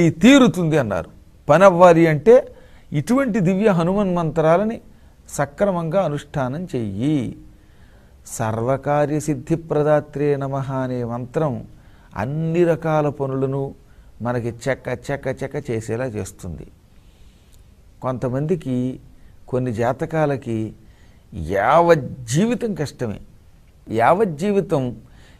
తీరుతుంది అన్నారు. పని అవ్వాలి అంటే ఇటువంటి దివ్య హనుమన్ మంత్రాలని సక్రమంగా అనుష్ఠానం చెయ్యి. సర్వకార్య సిద్ధి ప్రదాత్రే నమ అనే మంత్రం అన్ని రకాల పనులను మనకి చెక్క చెక్క చెక్క చేసేలా చేస్తుంది. కొంతమందికి కొన్ని జాతకాలకి యావజ్జీవితం కష్టమే. యావజ్జీవితం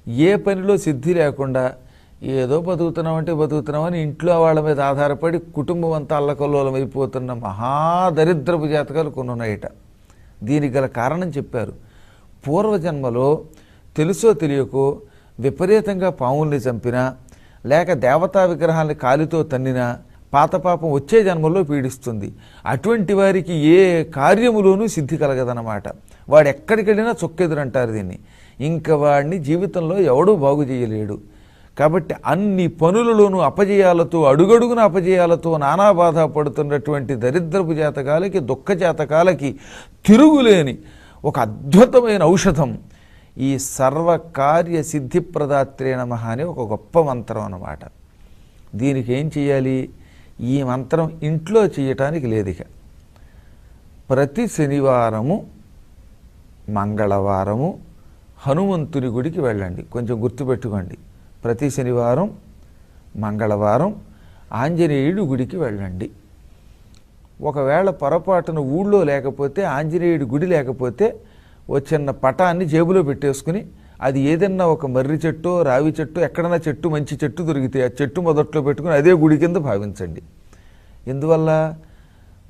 ఏ పనిలో సిద్ధి లేకుండా ఏదో బతుకుతున్నామంటే బతుకుతున్నామని ఇంట్లో వాళ్ళ మీద ఆధారపడి కుటుంబం అంతా అల్లకల్లోలం అయిపోతున్న మహాదరిద్రపు జాతకాలు కొన్ని ఉన్నాయట. దీనికి గల కారణం చెప్పారు. పూర్వజన్మలో తెలుసో తెలియకో విపరీతంగా పాముల్ని చంపినా లేక దేవతా విగ్రహాన్ని కాలితో తన్నినా పాత పాపం వచ్చే జన్మల్లో పీడిస్తుంది. అటువంటి వారికి ఏ కార్యములోనూ సిద్ధి కలగదన్నమాట. వాడు ఎక్కడికి వెళ్ళినా చొక్కెదురంటారు దీన్ని. ఇంకా వాడిని జీవితంలో ఎవడూ బాగు చేయలేడు. కాబట్టి అన్ని పనులలోనూ అపజయాలతో అడుగడుగున అపజయాలతో నానా బాధ పడుతున్నటువంటి దరిద్రపు జాతకాలకి దుఃఖ జాతకాలకి తిరుగులేని ఒక అద్భుతమైన ఔషధం ఈ సర్వకార్య సిద్ధిప్రదాత్రే నమ అనే ఒక గొప్ప మంత్రం అన్నమాట. దీనికి ఏం చేయాలి ఈ మంత్రం ఇంట్లో చేయటానికి లేదిక. ప్రతి శనివారము మంగళవారము హనుమంతుని గుడికి వెళ్ళండి. కొంచెం గుర్తుపెట్టుకోండి. ప్రతి శనివారం మంగళవారం ఆంజనేయుడి గుడికి వెళ్ళండి. ఒకవేళ పొరపాటున ఊళ్ళో లేకపోతే ఆంజనేయుడి గుడి లేకపోతే ఓ చిన్న పటాన్ని జేబులో పెట్టేసుకుని అది ఏదన్నా ఒక మర్రి చెట్టు రావి చెట్టు ఎక్కడన్నా చెట్టు మంచి చెట్టు దొరికితే ఆ చెట్టు మొదట్లో పెట్టుకుని అదే గుడి కింద భావించండి. ఎందువల్ల?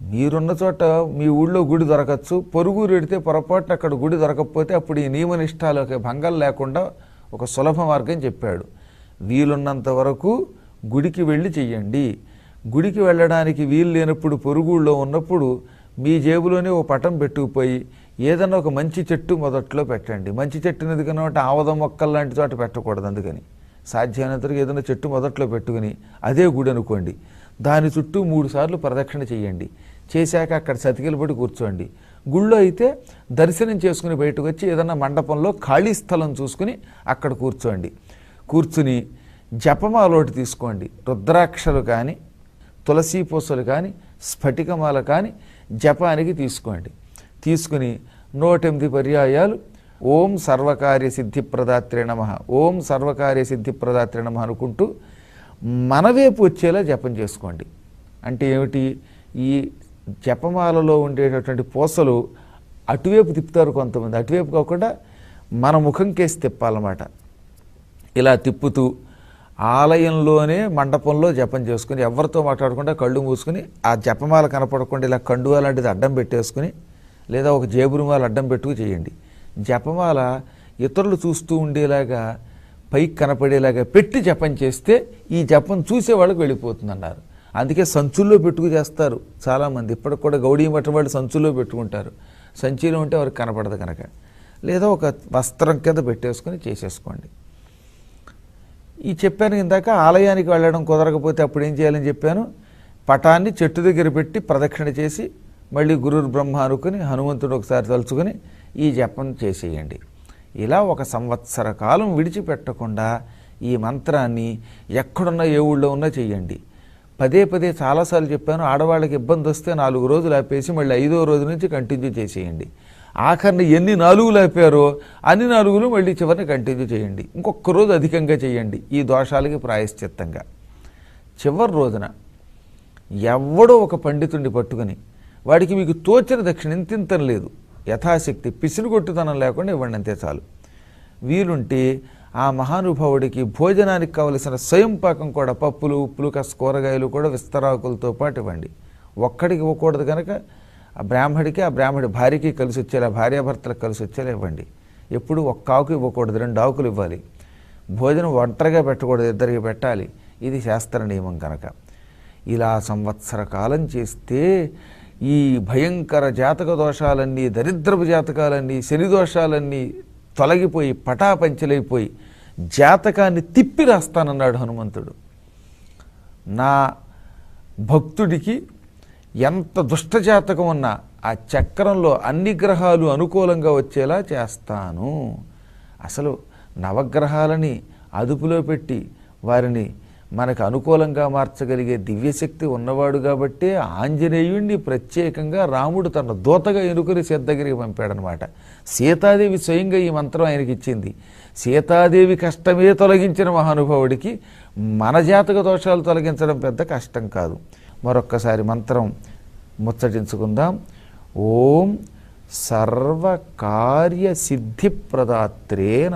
మీరున్న చోట మీ ఊళ్ళో గుడి దొరకచ్చు. పొరుగురు ఎడితే పొరపాటున అక్కడ గుడి దొరకకపోతే అప్పుడు ఈ నియమనిష్టాలకు భంగం లేకుండా ఒక సులభ మార్గం చెప్పాడు. వీలున్నంత వరకు గుడికి వెళ్ళి చెయ్యండి. గుడికి వెళ్ళడానికి వీలు లేనప్పుడు పొరుగుళ్ళో ఉన్నప్పుడు మీ జేబులోనే ఓ పటం పెట్టుకుపోయి ఏదన్నా ఒక మంచి చెట్టు మొదట్లో పెట్టండి. మంచి చెట్టుని ఎందుకనంటే ఆవద మొక్కలు లాంటి చోట పెట్టకూడదు అందుకని. సాధ్యమైనంతరకు ఏదైనా చెట్టు మొదట్లో పెట్టుకుని అదే గుడి అనుకోండి. దాని చుట్టూ మూడు సార్లు ప్రదక్షిణ చేయండి చేశాక అక్కడ సతికిల పడి కూర్చోండి. గుళ్ళో అయితే దర్శనం చేసుకుని బయటకు వచ్చి ఏదన్నా మండపంలో ఖాళీ స్థలం చూసుకుని అక్కడ కూర్చోండి. కూర్చుని జపమాలోటి తీసుకోండి. రుద్రాక్షలు కానీ తులసీ పూసలు కానీ స్ఫటికమాల కానీ జపానికి తీసుకోండి. తీసుకుని నూటెనిమిది పర్యాయాలు ఓం సర్వకార్య సిద్ధిప్రదాత్రి నమ. ఓం సర్వకార్య సిద్ధిప్రదాత్రి నమ అనుకుంటూ మనవైపు వచ్చేలా జపం చేసుకోండి. అంటే ఏమిటి? ఈ జపమాలలో ఉండేటటువంటి పూసలు అటువైపు తిప్పుతారు కొంతమంది. అటువైపు కాకుండా మన ముఖం కేసి తిప్పాలన్నమాట. ఇలా తిప్పుతూ ఆలయంలోనే మండపంలో జపం చేసుకుని ఎవరితో మాట్లాడకుండా కళ్ళు మూసుకుని ఆ జపమాల కనపడకుండా ఇలా కండువా లాంటిది అడ్డం పెట్టేసుకుని లేదా ఒక జేబురుమాల అడ్డం పెట్టుకు చేయండి. జపమాల ఇతరులు చూస్తూ ఉండేలాగా పైకి కనపడేలాగా పెట్టి జపం చేస్తే ఈ జపం చూసే వాళ్ళకి వెళ్ళిపోతుంది అన్నారు అందుకే సంచుల్లో పెట్టుకు చేస్తారు చాలామంది. ఇప్పటికి కూడా గౌడీ మఠం వాళ్ళు సంచుల్లో పెట్టుకుంటారు. సంచిలో ఉంటే వారికి కనపడదు కనుక లేదా ఒక వస్త్రం కింద పెట్టేసుకొని చేసేసుకోండి. ఈ చెప్పాను ఇందాక ఆలయానికి వెళ్ళడం కుదరకపోతే అప్పుడు ఏం చేయాలని చెప్పాను? పటాన్ని చెట్టు దగ్గర పెట్టి ప్రదక్షిణ చేసి మళ్ళీ గురుర్ బ్రహ్మ అనుకుని హనుమంతుడు ఒకసారి తలుచుకుని ఈ జపం చేసేయండి. ఇలా ఒక సంవత్సర కాలం విడిచిపెట్టకుండా ఈ మంత్రాన్ని ఎక్కడున్నా ఏ ఊళ్ళో ఉన్నా చేయండి. పదే పదే చాలాసార్లు చెప్పాను ఆడవాళ్ళకి ఇబ్బంది వస్తే నాలుగు రోజులు ఆపేసి మళ్ళీ ఐదో రోజు నుంచి కంటిన్యూ చేసేయండి. ఆఖరిని ఎన్ని నాలుగు లేపారో అన్ని నాలుగులు మళ్ళీ చివరిని కంటిన్యూ చేయండి. ఇంకొక రోజు అధికంగా చేయండి. ఈ దోషాలకి ప్రాయశ్చిత్తంగా. చివరి రోజున ఎవడో ఒక పండితుడిని పట్టుకుని వాడికి మీకు తోచిన దక్షిణ ఇంతింతం లేదు. యథాశక్తి పిసినుగొట్టుతనం లేకుండా ఇవ్వండి అంతే చాలు. వీలుంటే ఆ మహానుభావుడికి భోజనానికి కావలసిన స్వయం పాకం కూడా పప్పులు ఉప్పులు కాస్త కూరగాయలు కూడా విస్తరాకులతో పాటు ఇవ్వండి. ఒక్కడికి ఇవ్వకూడదు కనుక ఆ బ్రాహ్మడికి ఆ బ్రాహ్మడి భార్యకి కలిసి వచ్చేలా భార్యాభర్తలకు కలిసి వచ్చేలా ఇవ్వండి ఎప్పుడు ఒక్క ఆకు ఇవ్వకూడదు రెండు ఆకులు ఇవ్వాలి. భోజనం ఒంటరిగా పెట్టకూడదు ఇద్దరికి పెట్టాలి. ఇది శాస్త్ర నియమం కనుక ఇలా సంవత్సర కాలం చేస్తే ఈ భయంకర జాతక దోషాలన్నీ దరిద్రపు జాతకాలన్నీ శని దోషాలన్నీ తొలగిపోయి పటాపంచలైపోయి జాతకాన్ని తిప్పి రాస్తానన్నాడు హనుమంతుడు. నా భక్తుడికి ఎంత దుష్టజాతకం ఉన్నా ఆ చక్రంలో అన్ని గ్రహాలు అనుకూలంగా వచ్చేలా చేస్తాను. అసలు నవగ్రహాలని అదుపులో పెట్టి వారిని మనకు అనుకూలంగా మార్చగలిగే దివ్యశక్తి ఉన్నవాడు కాబట్టే ఆంజనేయుణ్ణి ప్రత్యేకంగా రాముడు తన దూతగా ఎనుకుని సీత దగ్గరికి పంపాడనమాట. సీతాదేవి స్వయంగా ఈ మంత్రం ఆయనకి ఇచ్చింది. సీతాదేవి కష్టమే తొలగించిన మహానుభావుడికి మన జాతక దోషాలు తొలగించడం పెద్ద కష్టం కాదు. మరొక్కసారి మంత్రం ముచ్చటించుకుందాం. ఓం సర్వకార్య సిద్ధిప్రదాత్రే